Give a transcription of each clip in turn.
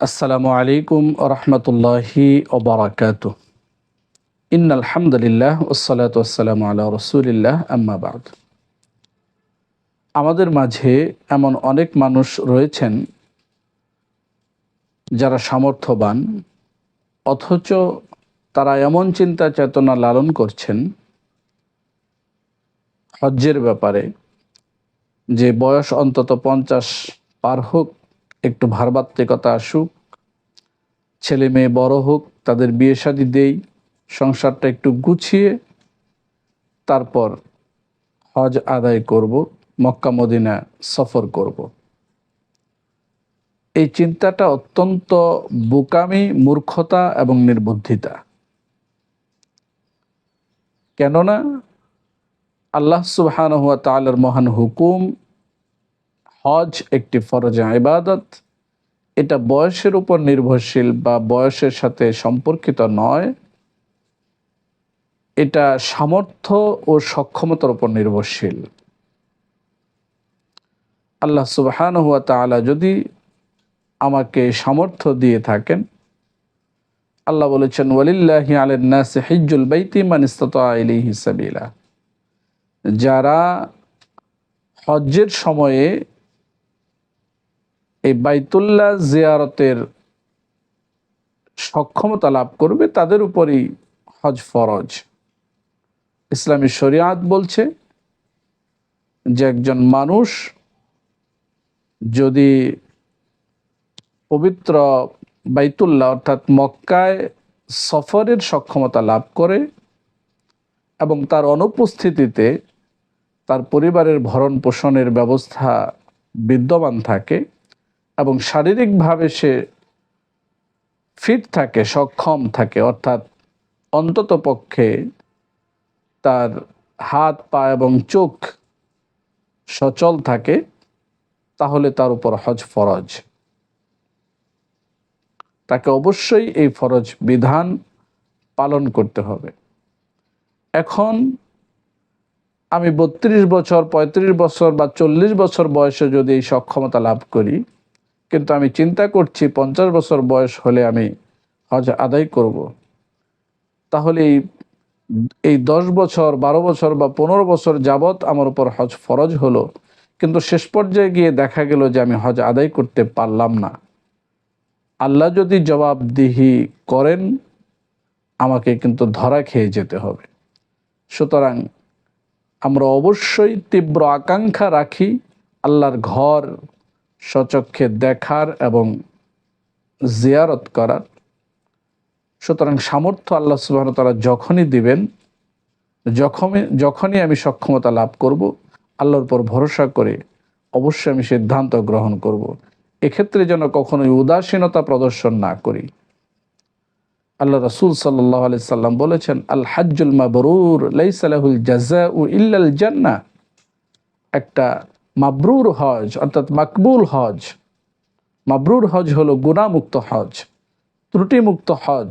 আসসালামু আলাইকুম রহমতুল্লাহি ওবরাকাত ইন আলহামদুলিল্লাহ ওসালাত আসসালামু আল্লাহ রসুলিল্লাহ আম্মাবাদ আমাদের মাঝে এমন অনেক মানুষ রয়েছেন যারা সামর্থ্যবান, অথচ তারা এমন চিন্তা চেতনা লালন করছেন হজ্জের ব্যাপারে যে বয়স অন্তত পঞ্চাশ পার হোক একটু ভারবাত্মিকতা আসুক, ছেলে মেয়ে বড় হোক, তাদের বিয়ে শাদি দেই, সংসারটা একটু গুছিয়ে তারপর হজ আদায় করব, মক্কা মদিনা সফর করব। এই চিন্তাটা অত্যন্ত বোকামি, মূর্খতা এবং নির্বুদ্ধিতা। কেননা আল্লাহ সুবহান হুয়া তালার মহান হুকুম হজ একটি ফরজ ইবাদত। এটা বয়সের উপর নির্ভরশীল বা বয়সের সাথে সম্পর্কিত নয়। এটা সামর্থ্য ও সক্ষমতার উপর নির্ভরশীল। আল্লাহ সুবহান হুয়া তালা যদি আমাকে সামর্থ্য দিয়ে থাকেন, আল্লাহ বলেছেন, ওয়ালিল্লাহি আলান্নাস হিজ্জুল বাইতি মান ইস্তাতা ইলাইহি যারা হজ্জের সময়ে এই বাইতুল্লাহ জিয়ারতের সক্ষমতা লাভ করবে, তাদের উপরই হজ ফরজ। ইসলামী শরিয়াত বলছে যে একজন মানুষ যদি পবিত্র বাইতুল্লাহ অর্থাৎ মক্কায় সফরের সক্ষমতা লাভ করে এবং তার অনুপস্থিতিতে তার পরিবারের ভরণ পোষণের ব্যবস্থা বিদ্যমান থাকে এবং শারীরিকভাবে সে ফিট থাকে, সক্ষম থাকে, অর্থাৎ অন্তত পক্ষে তার হাত, পা এবং চোখ সচল থাকে, তাহলে তার উপর হজ ফরজ। তাকে অবশ্যই এই ফরজ বিধান পালন করতে হবে। এখন আমি বত্রিশ বছর ৩৫ বছর বা চল্লিশ বছর বয়সে যদি এই সক্ষমতা লাভ করি কিন্তু আমি চিন্তা করছি পঞ্চাশ বছর বয়স হলে আমি হজ আদায় করব। তাহলে এই দশ বছর, বারো বছর বা পনেরো বছর যাবৎ আমার উপর হজ ফরজ হলো। কিন্তু শেষ পর্যায়ে গিয়ে দেখা গেল যে আমি হজ আদায় করতে পারলাম না। আল্লাহ যদি জবাবদিহি করেন, আমাকে কিন্তু ধরা খেয়ে যেতে হবে। সুতরাং আমরা অবশ্যই তীব্র আকাঙ্ক্ষা রাখি আল্লাহর ঘর সচক্ষে দেখার এবং জিয়ারত করার। সুতরাং সামর্থ্য আল্লাহ সুবাহ তারা যখনই দিবেন, যখনই যখনই আমি সক্ষমতা লাভ করব, আল্লাহর উপর ভরসা করে অবশ্যই আমি সিদ্ধান্ত গ্রহণ করব। এক্ষেত্রে যেন কখনোই উদাসীনতা প্রদর্শন না করি। আল্লাহ রসুল সাল্লাহ আলি সাল্লাম বলেছেন, আল হাজ্জুল মাবরুর লাইসালাহুল জাজা উ ইল্লাল জান্না একটা মাবরুর হজ, অর্থাৎ মাকবুল হজ। মাবরুর হজ হলো গুণামুক্ত হজ, ত্রুটিমুক্ত হজ।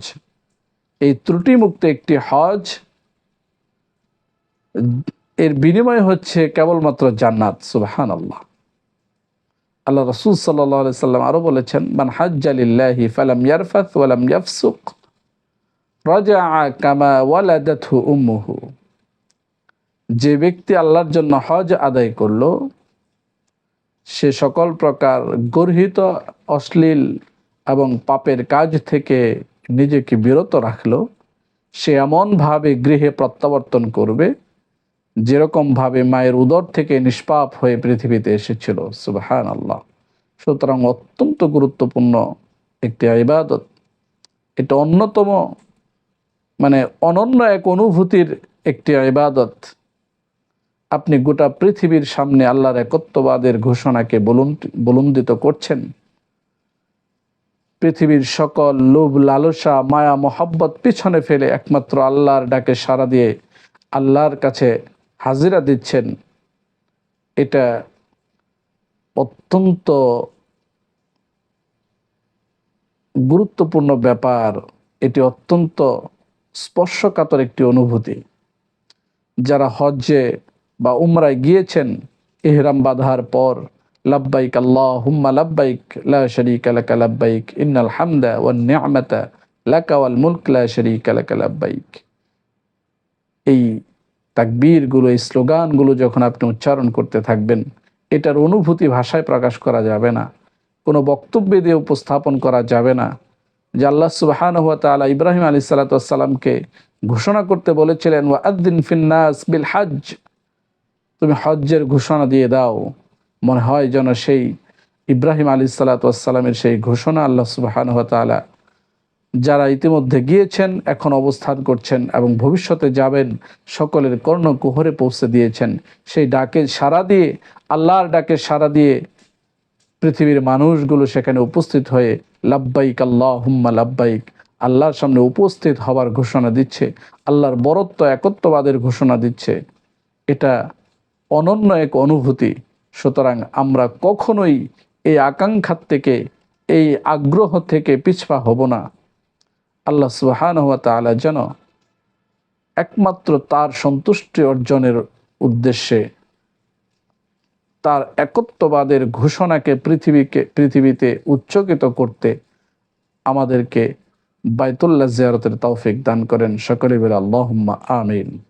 এই ত্রুটিমুক্ত একটি হজ এর বিনিময় হচ্ছে কেবলমাত্র জান্নাত সুবাহান আল্লাহ আল্লাহ রসুল সাল্লাহ সাল্লাম আরও বলেছেন, মান হাজ্জালিল্লাহি ফালাম ইয়ারফাত ওয়ালাম ইয়াফসুক রাজা কামা ওয়ালাদাথু উম্মুহু। যে ব্যক্তি আল্লাহর জন্য হজ আদায় করল সে সকল প্রকার গর্হিত, অশ্লীল এবং পাপের কাজ থেকে নিজেকে বিরত রাখল। সে এমনভাবে গৃহে প্রত্যাবর্তন করবে, যেরকমভাবে মায়ের উদর থেকে নিষ্পাপ হয়ে পৃথিবীতে এসেছিল। সুবাহান আল্লাহ সুতরাং অত্যন্ত গুরুত্বপূর্ণ একটি ইবাদত। এটা অন্যতম মানে অনন্য এক অনুভূতির একটি ইবাদত। আপনি গোটা পৃথিবীর সামনে আল্লাহর একত্ববাদের ঘোষণাকে বলুন্দিত করছেন। পৃথিবীর সকল লোভ, লালসা, মায়া, মোহাব্বত পিছনে ফেলে একমাত্র আল্লাহর ডাকে সাড়া দিয়ে আল্লাহর কাছে হাজিরা দিচ্ছেন। এটা অত্যন্ত গুরুত্বপূর্ণ ব্যাপার। এটি অত্যন্ত স্পর্শকাতর একটি অনুভূতি। যারা হজ্জে বা উমরায় গিয়েছেন, এহরাম বাঁধার পর, লাব্বাইক আল্লাহুম্মা লাব্বাইক, লা শারীকা লাকা লাব্বাইক, ইন্নাল হামদা ওয়ান নি'মাতা লাকা ওয়াল মুলক, লা শারীকা লাকা লাব্বাইক। এই তাকবীরগুলো, এই স্লোগানগুলো যখন আপনি উচ্চারণ করতে থাকবেন, এটার অনুভূতি ভাষায় প্রকাশ করা যাবে না। কোনো বক্তব্য দিয়ে উপস্থাপন করা যাবে না। যে আল্লাহ সুবাহান হুয়া তালা ইব্রাহিম আলী সালাতামকে ঘোষণা করতে বলেছিলেন ওয়াদ্দিন ফিন্নাস বিল হজ তুমি হজ্জের ঘোষণা দিয়ে দাও। মনে হয় যেন সেই ইব্রাহিম আলী সালাতামের সেই ঘোষণা আল্লাহ সুবাহান তালা যারা ইতিমধ্যে গিয়েছেন, এখন অবস্থান করছেন এবং ভবিষ্যতে যাবেন, সকলের কর্ণ কুহরে পৌঁছে দিয়েছেন। সেই ডাকে সাড়া দিয়ে, আল্লাহর ডাকে সাড়া দিয়ে পৃথিবীর মানুষগুলো সেখানে উপস্থিত হয়ে লাব্বাইক আল্লাহ হুম্মা লাব্বাইক, আল্লাহর সামনে উপস্থিত হবার ঘোষণা দিচ্ছে, আল্লাহর বরত্ব একত্ববাদের ঘোষণা দিচ্ছে। এটা অনন্য এক অনুভূতি। সুতরাং আমরা কখনোই এই আকাঙ্ক্ষার থেকে, এই আগ্রহ থেকে পিছপা হব না। আল্লাহ সুহান হওয়া তালা যেন একমাত্র তার সন্তুষ্টি অর্জনের উদ্দেশ্যে তার একত্ববাদের ঘোষণাকে পৃথিবীকে, পৃথিবীতে উচ্চকিত করতে আমাদেরকে বাইতুল্লাহ জিয়ারতের তৌফিক দান করেন। সকলে বেলা আমিন।